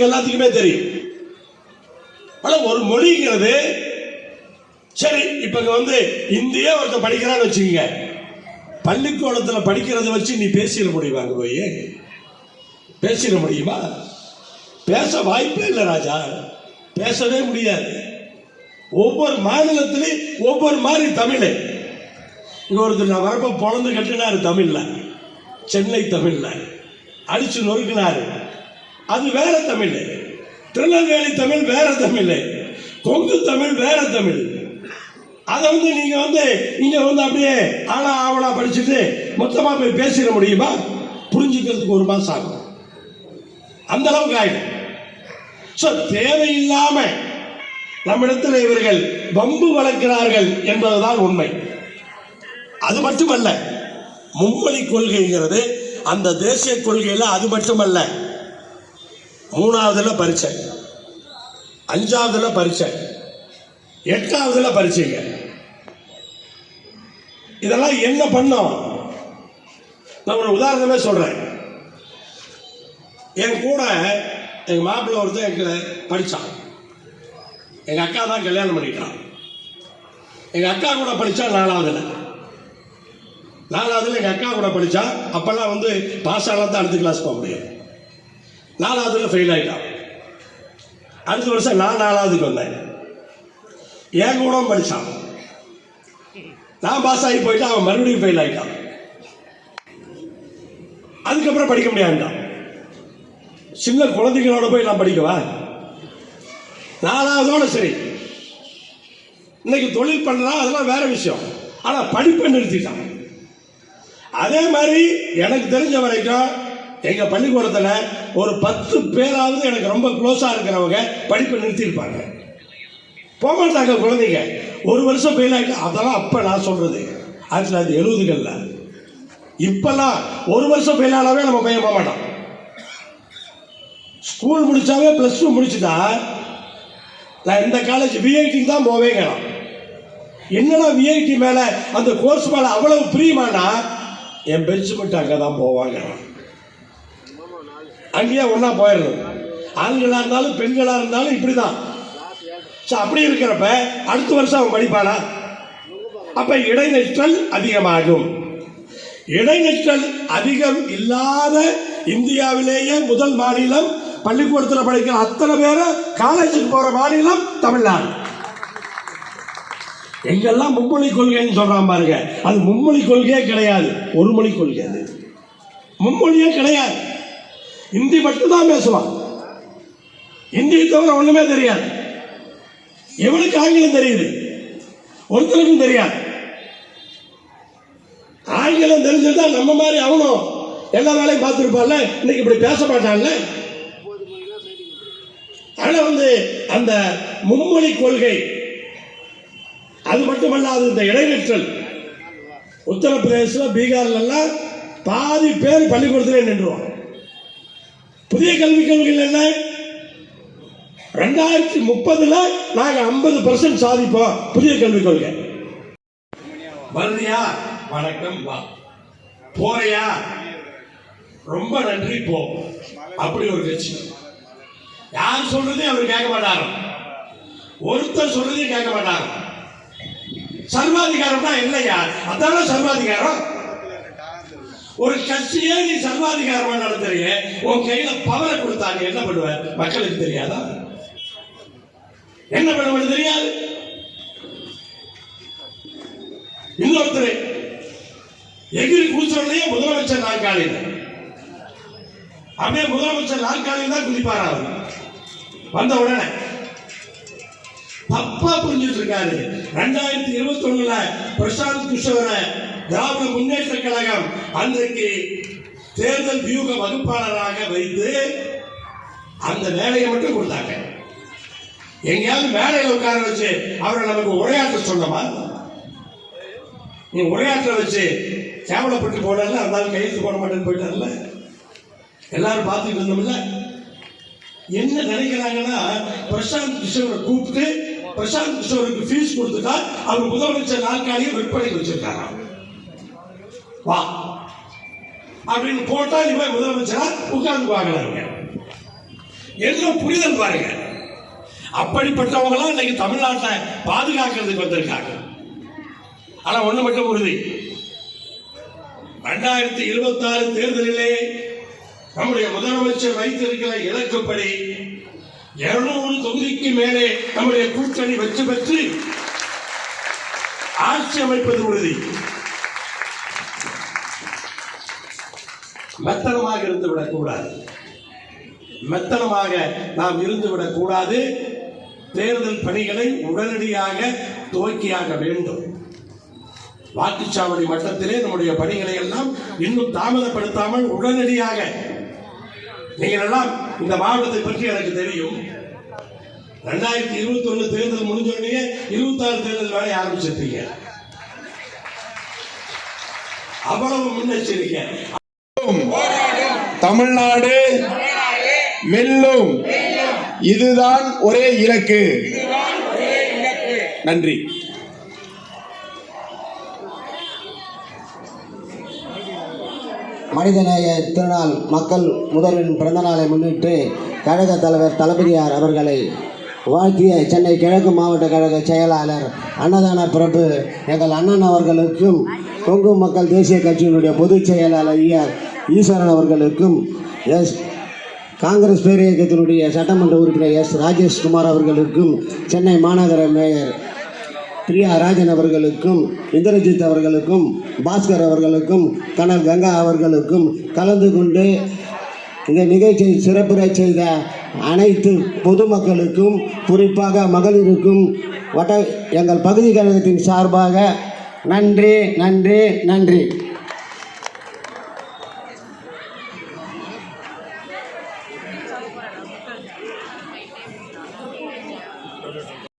எங்களுக்கு எல்லாத்துக்குமே தெரியும். ஆனா ஒரு மொழிங்கிறது சரி இப்ப இங்க வந்து இந்திய ஒருத்தர் படிக்கிறான்னு வச்சுக்கோங்க. பள்ளிக்கூடத்துல படிக்கிறத வச்சு நீ பேசிட முடியுமா அங்கே போய்? பேசிட முடியுமா? பேச வாய்ப்பே இல்லை ராஜா. பேசவே முடியாது. ஒவ்வொரு மாநிலத்திலையும் ஒவ்வொரு மாதிரி தமிழ். இங்கே ஒருத்தர் நான் வரப்போ பிறந்து கட்டினாரு தமிழ்ல. சென்னை தமிழ்ல. அடிச்சு நொறுக்கினாரு. அது வேற தமிழ். திருநெல்வேலி தமிழ் வேற தமிழ். கொங்கு தமிழ் வேற தமிழ். அதை வந்து நீங்க வந்து நீங்க வந்து அப்படியே ஆனா ஆவலா படிச்சுட்டு மொத்தமா போய் பேசிட முடியுமா? புரிஞ்சுக்கிறதுக்கு ஒரு மாசம் ஆகும். அந்த அளவுக்கு ஆயிடும். ஸோ தேவையில்லாம நம்மிடத்தில் இவர்கள் வம்பு வளர்க்கிறார்கள் என்பதுதான் உண்மை. அது மட்டுமல்ல மும்மொழி கொள்கைங்கிறது அந்த தேசிய கொள்கையில் அது மட்டுமல்ல. மூணாவதுல பரீட்சை. அஞ்சாவதுல பரீட்சை. எட்டாவதுல பரீட்சைங்க. இதெல்லாம் என்ன பண்ணோம்? நான் ஒரு உதாரணமே சொல்றேன். என் கூட எங்க மாப்பிள்ளை ஒருத்தன் எங்களை படிச்சான். எங்க அக்கா தான் கல்யாணம் பண்ணிட்டான். எங்க அக்கா கூட படிச்சா நாலாவதுல. நாலாவதுல எங்க அக்கா கூட படிச்சா அப்பெல்லாம் வந்து பாஸ் ஆனால் தான் அடுத்த கிளாஸ் போக முடியும். நாலாவதுல ஃபெயில் ஆகிட்டான் அடுத்த வருஷம் நான் நாலாவதுக்கு வந்தேன். என் கூட படித்தான் நான் பாஸ் ஆகி போயிட்டு அவன் மறுபடியும் ஃபெயில் ஆகிட்டான் அதுக்கப்புறம் படிக்க முடியாதுட்டான் சின்ன குழந்தைங்களோட போய் நான் படிக்கவா? நாலாவதோட சரி. இன்னைக்கு தொழில் பண்ணலாம் அதெல்லாம் வேற விஷயம். ஆனால் படிப்பை நிறுத்திட்டான். அதே மாதிரி எனக்கு தெரிஞ்ச வரைக்கும் எங்கள் பள்ளிக்கூடத்தில் ஒரு பத்து பேராவது எனக்கு ரொம்ப க்ளோஸாக இருக்கிறவங்க படிப்பை நிறுத்தியிருப்பாங்க. போக மாட்டாங்க குழந்தைங்க. ஒரு வருஷம் ஃபெயில் ஆகிட்டு அதெல்லாம் அப்போ நான் சொல்கிறது ஆயிரத்தி தொள்ளாயிரத்தி எழுபதுகளில் இப்போல்லாம் ஒரு வருஷம் ஃபெயில் ஆனாவே நம்ம பையன் போக மாட்டோம் ஸ்கூல் முடித்தாவே ப்ளஸ் டூ முடிச்சுட்டா நான் இந்த காலேஜ் விஐடிக்கு தான் போவேங்கிறான் என்னடா விஐடி மேலே அந்த கோர்ஸ் மேலே அவ்வளவு பிரியமானா என் பெஞ்ச் மட்டும் அங்கே தான் போவாங்க அங்கேயே ஒன்றா போயிடுறது. ஆண்களாக இருந்தாலும் பெண்களாக இருந்தாலும் இப்படி தான் ஸோ அப்படி இருக்கிறப்ப அடுத்த வருஷம் அவன் படிப்பானா? அப்போ இடைநிற்றல் அதிகமாகும். இடைநிற்றல் அதிகம் இல்லாத இந்தியாவிலேயே முதல் மாநிலம் பள்ளிக்கூடத்தில் படிக்கிற அத்தனை பேரை காலேஜுக்கு போகிற மாநிலம் தமிழ்நாடு. எங்கெல்லாம் மும்மொழி கொள்கைன்னு சொல்கிறான் பாருங்க. அது மும்மொழி கொள்கையே கிடையாது. ஒரு மொழி கொள்கை அது. மும்மொழியே கிடையாது. இந்தி மட்டும்தான் பேசுவான். இந்தியை தவிர ஒண்ணுமே தெரியாது. எவனுக்கு ஆங்கிலம் தெரியுது? ஒருத்தருக்கும் தெரியாது. ஆங்கிலம் தெரிஞ்சிருந்தா நம்ம மாதிரி அவனும் எல்லா வேலையும் பார்த்துருப்பான்ல? இன்னைக்கு இப்படி பேச மாட்டான்ல? ஆனா வந்து அந்த மும்மொழி கொள்கை அது மட்டுமல்லாது இந்த இடைநிற்றல் உத்தரப்பிரதேசம் பீகார்ல எல்லாம் பாதி பேர் பள்ளிக்கூடத்திலே நின்றுவான். புதிய கல்விக் கொள்கையில் என்ன? ரெண்டாயிரத்தி முப்பதுல நாங்க ஐம்பது பர்சன்ட் சாதிப்போம் புதிய கல்விக் கொள்கை வருதியா வணக்கம் வா. போறியா? ரொம்ப நன்றி போ. அப்படி ஒரு கட்சி யார் சொல்றதையும் அவர் கேட்க மாட்டாரு. ஒருத்தர் சொல்றதையும் கேட்க மாட்டாரு. சர்வாதிகாரம்னா இல்லையா? அதான சர்வாதிகாரம்? ஒரு கட்சியே நீ சர்வாதிகாரமா நடத்துறீங்க உன் கையில பவரை கொடுத்தா நீ என்ன பண்ணுவ? மக்களுக்கு தெரியாதா? என்ன பண்ணுவது தெரியாது? இன்னொருத்தர் எகிரி கூச்சோடனே முதலமைச்சர் நாற்காலியில். அப்படியே முதலமைச்சர் நாற்காலியில் தான் குதிப்பார் அவர்? வந்த உடனே. தப்பா புரிஞ்சுட்டு இருக்காரு. ரெண்டாயிரத்தி இருபத்தி ஒண்ணுல பிரசாந்த் கிஷோர திராவிட முன்னேற்ற கழகம் அன்றைக்கு தேர்தல் வியூக வகுப்பாளராக வைத்து அந்த வேலையை மட்டும் கொடுத்தாங்க. எங்கேயாவது மேடையில் உட்கார வச்சு அவரை நமக்கு உரையாற்ற சொன்னமா? நீ உரையாற்ற வச்சு கேவலப்பட்டு போடல இருந்தாலும் கையெழுத்து போட மாட்டேன்னு போயிட்டார்ல எல்லாரும் பார்த்துட்டு இருந்தோம்ல? என்ன நினைக்கிறாங்கன்னா பிரசாந்த் கிஷோரை கூப்பிட்டு பிரசாந்த் கிஷோருக்கு ஃபீஸ் கொடுத்துட்டா அவர் முதலமைச்சர் நாற்காலியை விற்பனைக்கு வச்சிருக்காராம். வா. அப்படின்னு போட்டா நீ முதலமைச்சரா உட்கார்ந்து பார்க்கலாங்க என்ன புரிதல் பாருங்க. அப்படிப்பட்டவங்களாம் இன்னைக்கு தமிழ்நாட்டை பாதுகாக்கிறதுக்கு வந்திருக்காங்க. ஆனா ஒண்ணு மட்டும் உறுதி. ரெண்டாயிரத்தி இருபத்தி ஆறு தேர்தலிலே நம்முடைய முதலமைச்சர் வைத்திருக்கிற இலக்குப்படி இருநூறு தொகுதிக்கு மேலே நம்முடைய கூட்டணி வெற்றி பெற்று ஆட்சி அமைப்பது உறுதி. மெத்தனமாக இருந்து விடக்கூடாது. மெத்தனமாக நாம் இருந்து விடக்கூடாது. தேர்தல் பணிகளை உடனடியாக துவக்கியாக வேண்டும். வாக்குச்சாவடி மட்டத்திலே நம்முடைய பணிகளை எல்லாம் இன்னும் தாமதப்படுத்தாமல் உடனடியாக. நீங்கள் எல்லாம் இந்த மாவட்டத்தை பற்றி எனக்கு தெரியும். ரெண்டாயிரத்தி இருபத்தி ஒண்ணு தேர்தல் முடிஞ்ச உடனே இருபத்தி ஆறு தேர்தல் வேலையை ஆரம்பிச்சிருக்கீங்க அவ்வளவு முன்னெச்சரிக்கை. தமிழ்நாடு வெல்லும் இதுதான் ஒரே இலக்கு. நன்றி. மனிதநேய திருநாள் மக்கள் முதல்வரின் பிறந்த நாளை முன்னிட்டு கழக தலைவர் தளபதியார் அவர்களை வாழ்த்திய சென்னை கிழக்கு மாவட்ட கழக செயலாளர் அன்னதான பிரபு எங்கள் அண்ணன் அவர்களுக்கும் கொங்கு மக்கள் தேசிய கட்சியினுடைய பொதுச் செயலாளர் ஐயர் ஈஸ்வரன் அவர்களுக்கும் எஸ் காங்கிரஸ் பேரியக்கத்தினுடைய சட்டமன்ற உறுப்பினர் எஸ் ராஜேஷ்குமார் அவர்களுக்கும் சென்னை மாநகர மேயர் பிரியா ராஜன் அவர்களுக்கும் இந்திரஜித் அவர்களுக்கும் பாஸ்கர் அவர்களுக்கும் கனல் கங்கா அவர்களுக்கும் கலந்து கொண்டு இந்த நிகழ்ச்சியை சிறப்புரை செய்த அனைத்து பொதுமக்களுக்கும் குறிப்பாக மகளிருக்கும் வட்ட எங்கள் பகுதி கழகத்தின் சார்பாக நன்றி நன்றி நன்றி.